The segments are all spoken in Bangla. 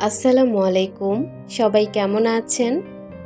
আসসালামু আলাইকুম। সবাই কেমন আছেন?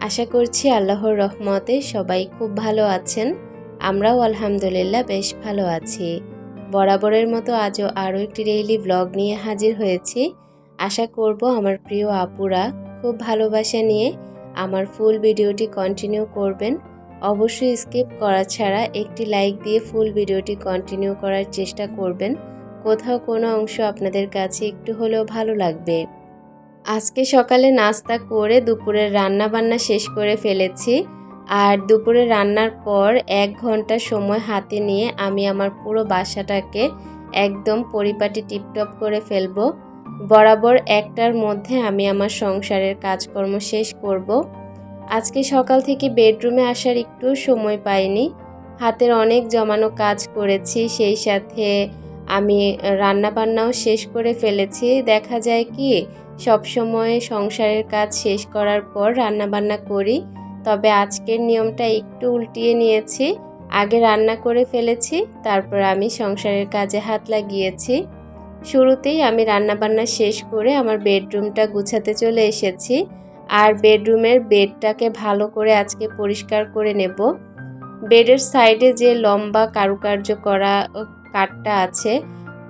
আশা করছি আল্লাহর রহমতে সবাই খুব ভালো আছেন। আমরাও আলহামদুলিল্লাহ বেশ ভালো আছি। বরাবরের মতো আজও আরও একটি ডেইলি ব্লগ নিয়ে হাজির হয়েছি। আশা করব আমার প্রিয় আপুরা খুব ভালোবাসা নিয়ে আমার ফুল ভিডিওটি কন্টিনিউ করবেন। অবশ্যই স্কিপ করা ছাড়া একটি লাইক দিয়ে ফুল ভিডিওটি কন্টিনিউ করার চেষ্টা করবেন। কোথাও কোনো অংশ আপনাদের কাছে একটু হলেও ভালো লাগবে। আজকে সকালে নাস্তা করে দুপুরের রান্না বান্না শেষ করে ফেলেছি। আর দুপুরে রান্নার পর এক ঘণ্টা সময় হাতে নিয়ে আমি আমার পুরো বাসাটাকে একদম পরিপাটি টিপটপ করে ফেলব। বরাবর একটার মধ্যে আমি আমার সংসারের কাজকর্ম শেষ করব। আজকে সকাল থেকে বেডরুমে আসার একটু সময় পাইনি। হাতের অনেক জমানো কাজ করেছি, সেই সাথে আমি রান্নাবান্নাও শেষ করে ফেলেছি। দেখা যায় কি সবসময় সংসারের কাজ শেষ করার পর রান্নাবান্না করি, তবে আজকের নিয়মটা একটু উল্টিয়ে নিয়েছি। আগে রান্না করে ফেলেছি, তারপর আমি সংসারের কাজে হাত লাগিয়েছি। শুরুতেই আমি রান্নাবান্না শেষ করে আমার বেডরুমটা গুছাতে চলে এসেছি, আর বেডরুমের বেডটাকে ভালো করে আজকে পরিষ্কার করে নেব। বেডের সাইডে যে লম্বা কারুকার্য করা কাঠটা আছে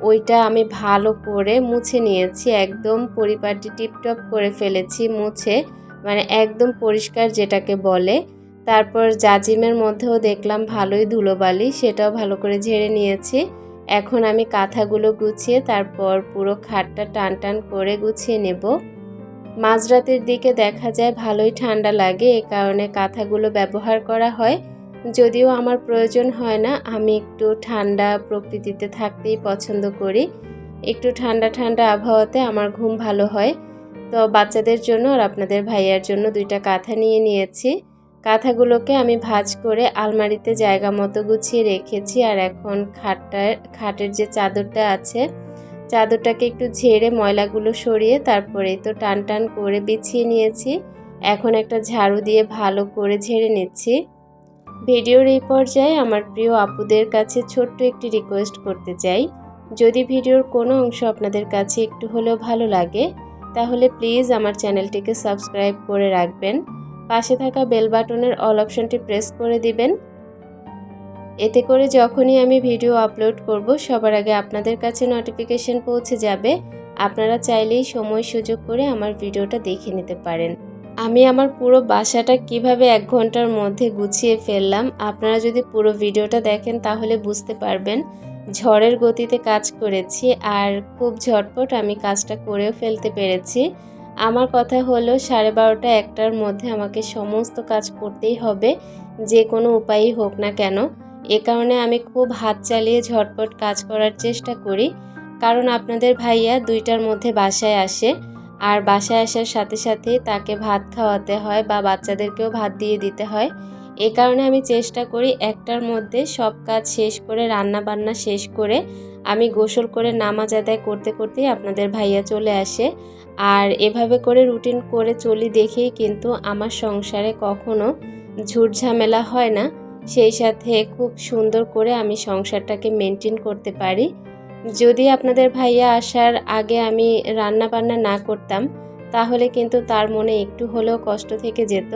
ওইটা আমি ভালো করে মুছে নিয়েছি, একদম পরিপাটি টিপটপ করে ফেলেছি মুছে মানে একদম পরিষ্কার যেটাকে বলে। তারপর জাজিমের মধ্যেও দেখলাম ভালোই ধুলোবালি, সেটাও ভালো করে ঝেড়ে নিয়েছি। এখন আমি কাঁথাগুলো গুছিয়ে তারপর পুরো খাটটা টান টান করে গুছিয়ে নেব। মাঝরাতের দিকে দেখা যায় ভালোই ঠান্ডা লাগে, এ কারণে কাঁথাগুলো ব্যবহার করা হয়। যদিও আমার প্রয়োজন হয় না, আমি একটু ঠান্ডা প্রকৃতিতে থাকতেই পছন্দ করি। একটু ঠান্ডা ঠান্ডা আবহাওয়াতে আমার ঘুম ভালো হয়। তো বাচ্চাদের জন্য আর আপনাদের ভাইয়ার জন্য দুইটা কাঁথা নিয়ে নিয়েছি। কাঁথাগুলোকে আমি ভাজ করে আলমারিতে জায়গা মতো গুছিয়ে রেখেছি আর এখন খাটটার খাটের যে চাদরটা আছে, চাদরটাকে একটু ঝেড়ে ময়লাগুলো সরিয়ে তারপরে তো টান টান করে বিছিয়ে নিয়েছি। এখন একটা ঝাড়ু দিয়ে ভালো করে ঝেড়ে নিচ্ছি। ভিডিওর এই পর্যায়ে আমার প্রিয় আপুদের কাছে ছোট্ট একটি রিকোয়েস্ট করতে চাই। যদি ভিডিওর কোনো অংশ আপনাদের কাছে একটু হলেও ভালো লাগে, তাহলে প্লিজ আমার চ্যানেলটিকে সাবস্ক্রাইব করে রাখবেন। পাশে থাকা বেল বাটনের অল অপশনটি প্রেস করে দিবেন। এতে করে যখনই আমি ভিডিও আপলোড করব, সবার আগে আপনাদের কাছে নোটিফিকেশন পৌঁছে যাবে। আপনারা চাইলেই সময় সুযোগ করে আমার ভিডিওটা দেখে নিতে পারেন। আমি আমার পুরো বাসাটা কীভাবে এক ঘণ্টার মধ্যে গুছিয়ে ফেললাম, আপনারা যদি পুরো ভিডিওটা দেখেন তাহলে বুঝতে পারবেন। ঝড়ের গতিতে কাজ করেছি আর খুব ঝটপট আমি কাজটা করেও ফেলতে পেরেছি। আমার কথা হলো, সাড়ে বারোটা একটার মধ্যে আমাকে সমস্ত কাজ করতেই হবে, যে কোনো উপায়ই হোক না কেন। এ কারণে আমি খুব হাত চালিয়ে ঝটপট কাজ করার চেষ্টা করি। কারণ আপনাদের ভাইয়া দুইটার মধ্যে বাসায় আসে। আর বাসায় আসার সাথে সাথে তাকে ভাত খাওয়াতে হয় বা বাচ্চাদেরকেও ভাত দিয়ে দিতে হয়। এ কারণে আমি চেষ্টা করি একটার মধ্যে সব কাজ শেষ করে রান্না বান্না শেষ করে আমি গোসল করে নামাজ আদায় করতে করতেই আপনাদের ভাইয়া চলে আসে। আর এভাবে করে রুটিন করে চলি দেখেই কিন্তু আমার সংসারে কখনো ঝুট ঝামেলা হয় না। সেই সাথে খুব সুন্দর করে আমি সংসারটাকে মেনটেন করতে পারি। যদি আপনাদের ভাইয়া আসার আগে আমি রান্না বান্না না করতাম, তাহলে কিন্তু তার মনে একটু হলেও কষ্ট থেকে যেত।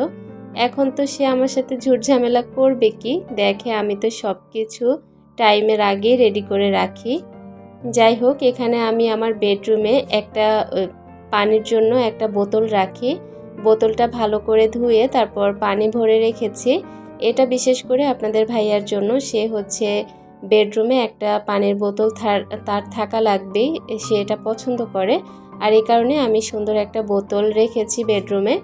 এখন তো সে আমার সাথে ঝুটঝামেলা করবে কি? দেখে আমি তো সব কিছু টাইমের আগে রেডি করে রাখি। যাই হোক, এখানে আমি আমার বেডরুমে একটা পানির জন্য একটা বোতল রাখি। বোতলটা ভালো করে ধুয়ে তারপর পানি ভরে রেখেছি। এটা বিশেষ করে আপনাদের ভাইয়ার জন্য। সে হচ্ছে বেডরুমে একটা পানির বোতল তার থাকা লাগবেই, সে এটা পছন্দ করে। আর এই কারণে আমি সুন্দর একটা বোতল রেখেছি বেডরুমে।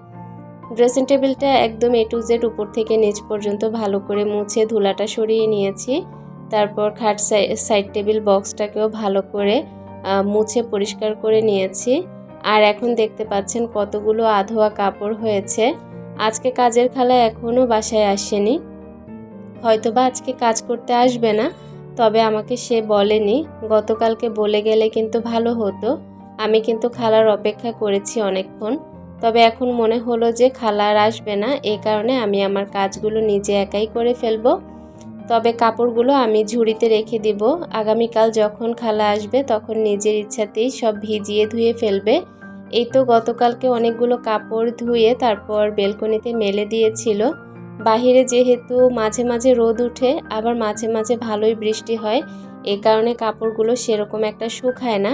ড্রেসিং টেবিলটা একদম এ টু জেড উপর থেকে নিচ পর্যন্ত ভালো করে মুছে ধুলাটা সরিয়ে নিয়েছি। তারপর খাট সাইড টেবিল বক্সটাকেও ভালো করে মুছে পরিষ্কার করে নিয়েছি। আর এখন দেখতে পাচ্ছেন কতগুলো আধোয়া কাপড় হয়েছে। আজকে কাজের খালা এখনও বাসায় আসেনি। হয়তোবা আজকে কাজ করতে আসবে না। তবে আমাকে সে বলেনি। গতকালকে বলে গেলে কিন্তু ভালো হতো। আমি কিন্তু খালার অপেক্ষা করেছি অনেকক্ষণ। তবে এখন মনে হলো যে খালা আর আসবে না এই কারণে আমি আমার কাজগুলো নিজে একাই করে ফেলব। তবে কাপড়গুলো আমি ঝুড়িতে রেখে দিব। আগামীকাল যখন খালা আসবে, তখন নিজের ইচ্ছাতেই সব ভিজিয়ে ধুয়ে ফেলবে। এই তো গতকালকে অনেকগুলো কাপড় ধুয়ে তারপর বেলকনিতে মেলে দিয়েছিল। বাহিরে যেহেতু মাঝে মাঝে রোদ উঠে, আবার মাঝে মাঝে ভালোই বৃষ্টি হয় এই কারণে কাপড়গুলো সেরকম একটা শুকায় না।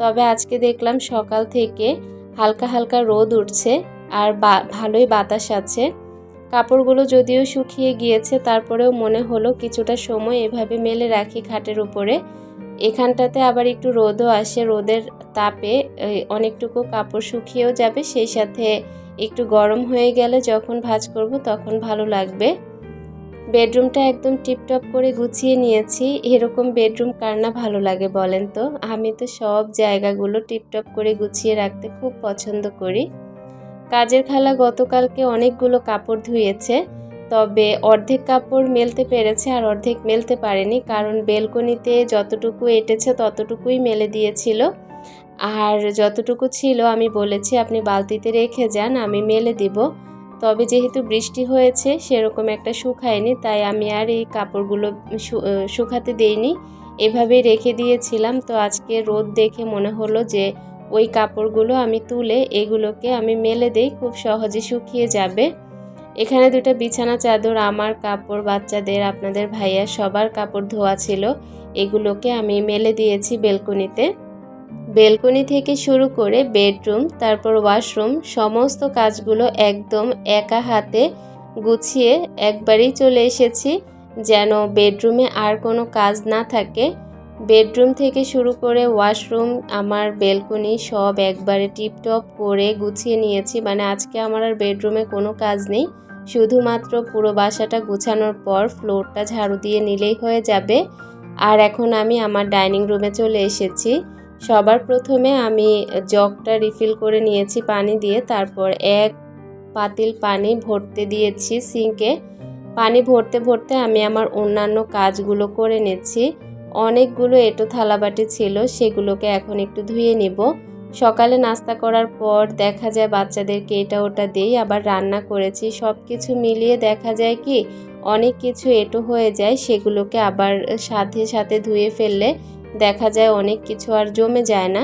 তবে আজকে দেখলাম সকাল থেকে হালকা হালকা রোদ উঠছে আর ভালোই বাতাস আছে। কাপড়গুলো যদিও শুকিয়ে গিয়েছে, তারপরেও মনে হলো কিছুটা সময় এভাবে মেলে রাখি খাটের উপরে। এখানটাতে আবার একটু রোদও আসে, রোদের তাপে অনেকটুকু কাপড় শুকিয়েও যাবে, সেই সাথে একটু গরম হয়ে গেলে যখন ভাজ করব তখন ভালো লাগবে। বেডরুমটা একদম টিপটপ করে গুছিয়ে নিয়েছি। এরকম বেডরুম কার না ভালো লাগে বলেন তো? আমি তো সব জায়গাগুলো টিপটপ করে গুছিয়ে রাখতে খুব পছন্দ করি। কাজের খালা গতকালকে অনেকগুলো কাপড় ধুয়েছে, তবে অর্ধেক কাপড় মেলতে পেরেছে আর অর্ধেক মেলতে পারেনি, কারণ বেলকনিতে যতটুকু এটেছে ততটুকুই মেলে দিয়েছিল। আর যতটুকু ছিল আমি বলেছি, আপনি বালতিতে রেখে যান, আমি মেলে দিব। তবে যেহেতু বৃষ্টি হয়েছে, সেরকম একটা শুকায়নি তাই আমি আর এই কাপড়গুলো শুকাতে দেইনি। এভাবে রেখে দিয়েছিলাম। তো আজকে রোদ দেখে মনে হলো যে, ওই কাপড়গুলো আমি তুলে এগুলোকে আমি মেলে দেই, খুব সহজে শুকিয়ে যাবে। এখানে দুটা বিছানা চাদর, আমার কাপড়, বাচ্চাদের, আপনাদের ভাইয়া, সবার কাপড় ধোয়া ছিল। এগুলোকে আমি মেলে দিয়েছি বেলকনিতে। বেলকনি থেকে শুরু করে বেডরুম, তারপর ওয়াশরুম, সমস্ত কাজগুলো একদম একা হাতে গুছিয়ে একবারই চলে এসেছি, যেন বেডরুমে আর কোনো কাজ না থাকে। বেডরুম থেকে শুরু করে ওয়াশরুম, আমার বেলকনি সব একবারে টিপটপ করে গুছিয়ে নিয়েছি মানে আজকে আমার আর বেডরুমে কোনো কাজ নেই। শুধুমাত্র পুরো বাসাটা গুছানোর পর ফ্লোরটা ঝাড়ু দিয়ে নিলেই হয়ে যাবে। আর এখন আমি আমার ডাইনিং রুমে চলে এসেছি। সবার প্রথমে আমি জগটা রিফিল করে নিয়েছি পানি দিয়ে, তারপর এক পাতিল পানি ভরতে দিয়েছি সিঙ্কে পানি ভরতে ভরতে আমি আমার অন্যান্য কাজগুলো করে নিচ্ছি। অনেকগুলো এটো থালাবাটি ছিল, সেগুলোকে এখন একটু ধুয়ে নিব। সকালে নাস্তা করার পর দেখা যায় বাচ্চাদেরকে এটা ওটা দিই, আবার রান্না করেছি। সব কিছু মিলিয়ে দেখা যায় কি, অনেক কিছু এটো হয়ে যায়, সেগুলোকে আবার সাথে সাথে ধুয়ে ফেললে দেখা যায় অনেক কিছু আর জমে যায় না।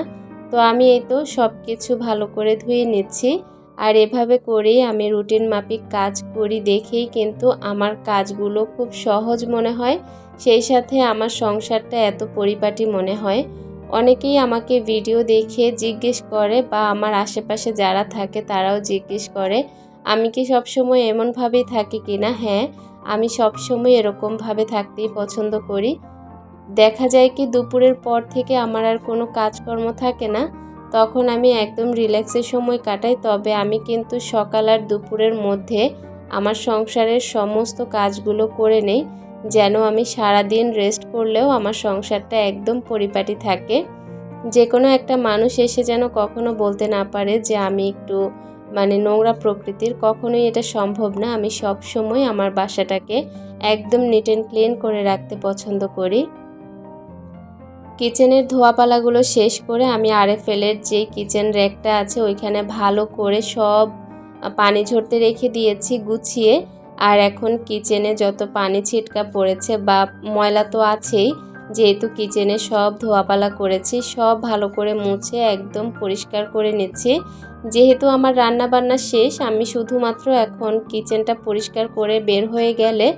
তো আমি এই তো সব কিছু ভালো করে ধুয়ে নিচ্ছি। আর এভাবে করেই আমি রুটিন মাফিক কাজ করি দেখেই কিন্তু আমার কাজগুলো খুব সহজ মনে হয়। সেই সাথে আমার সংসারটা এত পরিপাটি মনে হয়। অনেকেই আমাকে ভিডিও দেখে জিজ্ঞেস করে বা আমার আশেপাশে যারা থাকে তারাও জিজ্ঞেস করে, আমি কি সবসময় এমনভাবেই থাকি কি না হ্যাঁ আমি সবসময় এরকমভাবে থাকতেই পছন্দ করি। দেখা যায় কি দুপুরের পর থেকে আমার আর কোনো কাজকর্ম থাকে না, তখন আমি একদম রিল্যাক্সের সময় কাটাই, তবে আমি কিন্তু সকাল আর দুপুরের মধ্যে আমার সংসারের সমস্ত কাজগুলো করে নেই, যেন আমি সারা দিন রেস্ট করলেও আমার সংসারটা একদম পরিপাটি থাকে। যে কোনো একটা মানুষ এসে যেন কখনো বলতে না পারে যে আমি একটু মানে নোংরা প্রকৃতির, কখনোই এটা সম্ভব না। আমি সব সময় আমার বাসাটাকে একদম নিট অ্যান্ড ক্লিন করে রাখতে পছন্দ করি। কিচেনের ধোয়াপালাগুলো শেষ করে আমি আরএফএলের যে কিচেন র্যাকটা আছে ওইখানে ভালো করে সব পানি ঝরতে রেখে দিয়েছি গুছিয়ে। আর এখন কিচেনে যত পানি ছিটকা পড়েছে বা ময়লা তো আছেই, যেহেতু কিচেনে সব ধোয়াপালা করেছি, সব ভালো করে মুছে একদম পরিষ্কার করে নিচ্ছি। যেহেতু আমার রান্না বান্না শেষ, আমি শুধুমাত্র এখন কিচেনটা পরিষ্কার করে বের হয়ে গেলে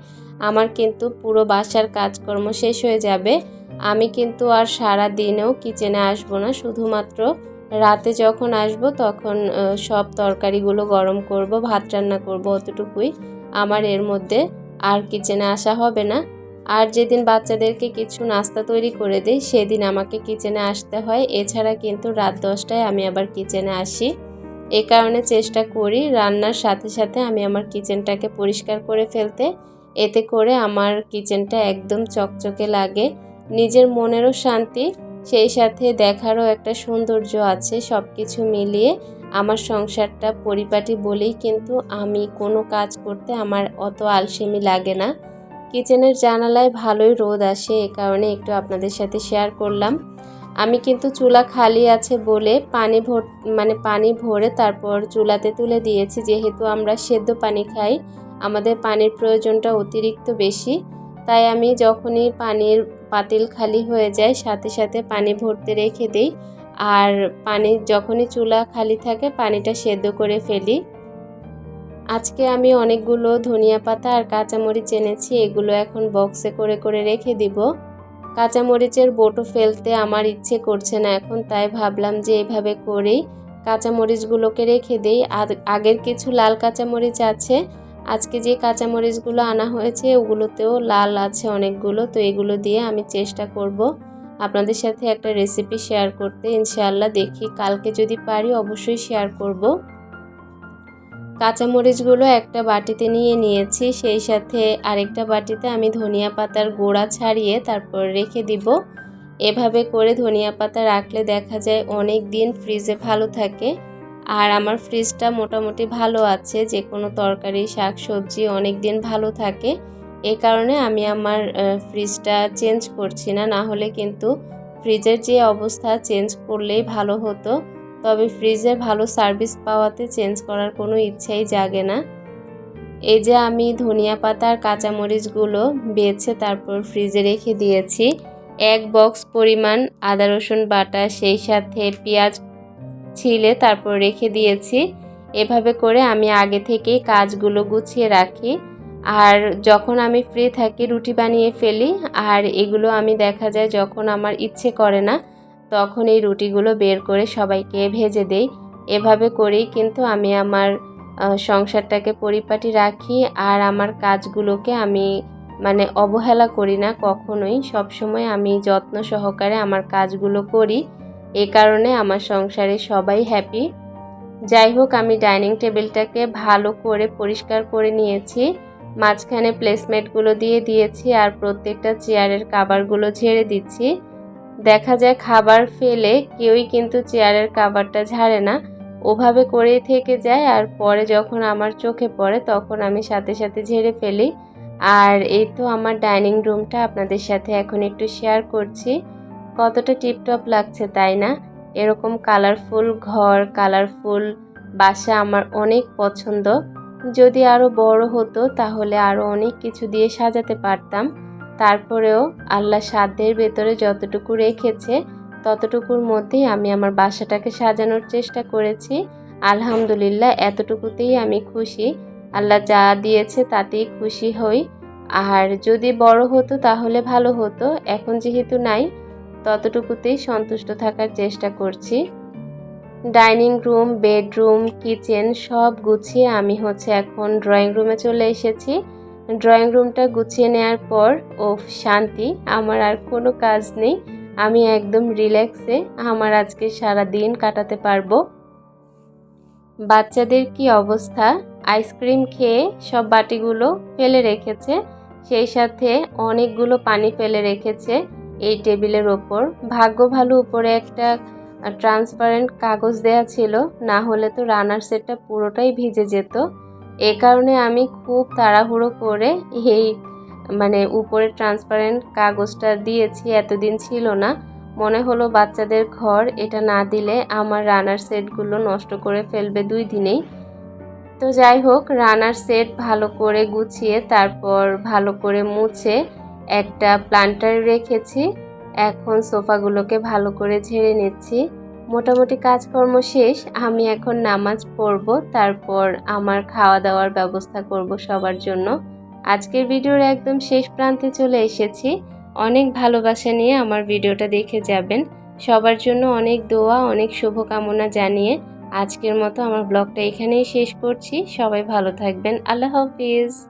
আমার কিন্তু পুরো বাসার কাজকর্ম শেষ হয়ে যাবে। আমি কিন্তু আর সারা দিনেও কিচেনে আসব না। শুধুমাত্র রাতে যখন আসব তখন সব তরকারিগুলো গরম করব, ভাত রান্না করব অতটুকুই। আমার এর মধ্যে আর কিচেনে আসা হবে না। আর যেদিন বাচ্চাদেরকে কিছু নাস্তা তৈরি করে দিই, সেদিন আমাকে কিচেনে আসতে হয়। এছাড়া কিন্তু রাত দশটায় আমি আবার কিচেনে আসি। এ কারণে চেষ্টা করি রান্নার সাথে সাথে আমি আমার কিচেনটাকে পরিষ্কার করে ফেলতে। এতে করে আমার কিচেনটা একদম চকচকে লাগে। নিজের মনেরও শান্তি, সেই সাথে দেখারও একটা সৌন্দর্য আছে সব কিছু মিলিয়ে। আমার সংসারটা পরিপাটি বলেই কিন্তু আমি কোনো কাজ করতে আমার অত আলসেমি লাগে না। কিচেনের জানালায় ভালোই রোদ আসে, এ কারণে একটু আপনাদের সাথে শেয়ার করলাম। আমি কিন্তু চুলা খালি আছে বলে পানি ভর মানে পানি ভরে তারপর চুলাতে তুলে দিয়েছি। যেহেতু আমরা সেদ্ধ পানি খাই, আমাদের পানির প্রয়োজনটা অতিরিক্ত বেশি। তাই আমি যখনই পানির পাতিল খালি হয়ে যায়, সাথে সাথে পানি ভরতে রেখে দিই। আর পানি যখনই চুলা খালি থাকে, পানিটা সেদ্ধ করে ফেলি। আজকে আমি অনেকগুলো ধনিয়া পাতা আর কাঁচামরিচ এনেছি, এগুলো এখন বক্সে করে করে রেখে দিব। কাঁচামরিচের বোটো ফেলতে আমার ইচ্ছে করছে না এখন, তাই ভাবলাম যে এভাবে করেই কাঁচামরিচগুলোকে রেখে দেই। আগের কিছু লাল কাঁচামরিচ আছে আজকে যে কাঁচামরিচগুলো আনা হয়েছে, ওগুলোতেও লাল আছে অনেকগুলো, তো এগুলো দিয়ে আমি চেষ্টা করব আপনাদের সাথে একটা রেসিপি শেয়ার করতে। ইনশাআল্লাহ দেখি, কালকে যদি পারি অবশ্যই শেয়ার করব। কাঁচামরিচগুলো একটা বাটিতে নিয়ে নিয়েছি, সেই সাথে আরেকটা বাটিতে আমি ধনিয়া পাতার গোড়া ছাড়িয়ে তারপর রেখে দিব। এভাবে করে ধনিয়া পাতা রাখলে দেখা যায় অনেক দিন ফ্রিজে ভালো থাকে। আর আমার ফ্রিজটা মোটামুটি ভালো আছে যে কোনো তরকারি শাক সবজি অনেক দিন ভালো থাকে। এ কারণে আমি আমার ফ্রিজটা চেঞ্জ করছি না না হলে কিন্তু ফ্রিজের যে অবস্থা চেঞ্জ করলেই ভালো হতো। তবে ফ্রিজের ভালো সার্ভিস পাওয়াতে চেঞ্জ করার কোনো ইচ্ছাই জাগে না। এই যে আমি ধনিয়া পাতা আর কাঁচামরিচগুলো বেছে তারপর ফ্রিজে রেখে দিয়েছি। এক বক্স পরিমাণ আদা, রসুন বাটা, সেই সাথে পেঁয়াজ ছিলে, তারপর রেখে দিয়েছি। এভাবে করে আমি আগে থেকেই কাজগুলো গুছিয়ে রাখি। আর যখন আমি ফ্রি থাকি, রুটি বানিয়ে ফেলি, আর এগুলো আমি দেখা যায় যখন আমার ইচ্ছে করে না, তখন এই রুটিগুলো বের করে সবাইকে ভেজে দেই। এভাবে করেই কিন্তু আমি আমার সংসারটাকে পরিপাটি রাখি। আর আমার কাজগুলোকে আমি মানে অবহেলা করি না, কখনোই। সবসময় আমি যত্ন সহকারে আমার কাজগুলো করি। এ কারণে আমার সংসারে সবাই হ্যাপি যাই হোক, আমি ডাইনিং টেবিলটাকে ভালো করে পরিষ্কার করে নিয়েছি। মাঝখানে প্লেসমেন্টগুলো দিয়ে দিয়েছি আর প্রত্যেকটা চেয়ারের কাবারগুলো ঝেড়ে দিচ্ছি। দেখা যায় খাবার ফেলে কেউই কিন্তু চেয়ারের কাবারটা ঝাড়ে না। ওভাবে করেই থেকে যায় আর পরে যখন আমার চোখে পড়ে তখন আমি সাথে সাথে ঝেড়ে ফেলি। আর এই তো আমার ডাইনিং রুমটা আপনাদের সাথে এখন একটু শেয়ার করছি। কতটা টিপটপ লাগছে, তাই না? এরকম কালারফুল ঘর কালারফুল বাসা আমার অনেক পছন্দ। যদি আরও বড় হতো, তাহলে আরও অনেক কিছু দিয়ে সাজাতে পারতাম। তারপরেও আল্লাহ সাধ্যের ভেতরে যতটুকু রেখেছে, ততটুকুর মধ্যেই আমি আমার বাসাটাকে সাজানোর চেষ্টা করেছি। আলহামদুলিল্লাহ, এতটুকুতেই আমি খুশি। আল্লাহ যা দিয়েছে, তাতেই খুশি হই। আর যদি বড় হতো, তাহলে ভালো হতো। এখন যেহেতু নাই ততটুকুতেই সন্তুষ্ট থাকার চেষ্টা করছি। ডাইনিং রুম, বেডরুম, কিচেন সব গুছিয়ে আমি হচ্ছে এখন ড্রয়িং রুমে চলে এসেছি। ড্রয়িং রুমটা গুছিয়ে নেওয়ার পর ও শান্তি, আমার আর কোনো কাজ নেই। আমি একদম রিল্যাক্সে আমার আজকে সারা দিন কাটাতে পারব। বাচ্চাদের কি অবস্থা? আইসক্রিম খেয়ে সব বাটিগুলো ফেলে রেখেছে, সেই সাথে অনেকগুলো পানি ফেলে রেখেছে। এই টেবিলের ওপর ভাগ্য ভালো উপরে একটা ট্রান্সপারেন্ট কাগজ দেয়া ছিল। না হলে তো রানার সেটটা পুরোটাই ভিজে যেত। এ কারণে আমি খুব তাড়াহুড়ো করে এই মানে উপরে ট্রান্সপারেন্ট কাগজটা দিয়েছি। এতদিন ছিল না। মনে হলো বাচ্চাদের ঘর, এটা না দিলে আমার রানার সেটগুলো নষ্ট করে ফেলবে দুই দিনেই। তো যাই হোক রানার সেট ভালো করে গুছিয়ে, তারপর ভালো করে মুছে একটা প্লান্টার রেখেছি। এখন সোফাগুলোকে ভালো করে ঝেড়ে নিচ্ছি। মোটামুটি কাজকর্ম শেষ, আমি এখন নামাজ পড়ব, তারপর আমার খাওয়া দাওয়ার ব্যবস্থা করব সবার জন্য। আজকের ভিডিওর একদম শেষ প্রান্তে চলে এসেছি। অনেক ভালোবাসা নিয়ে আমার ভিডিওটা দেখে যাবেন। সবার জন্য অনেক দোয়া, অনেক শুভকামনা জানিয়ে আজকের মতো আমার ব্লগটা এখানেই শেষ করছি। সবাই ভালো থাকবেন। আল্লাহ হাফিজ।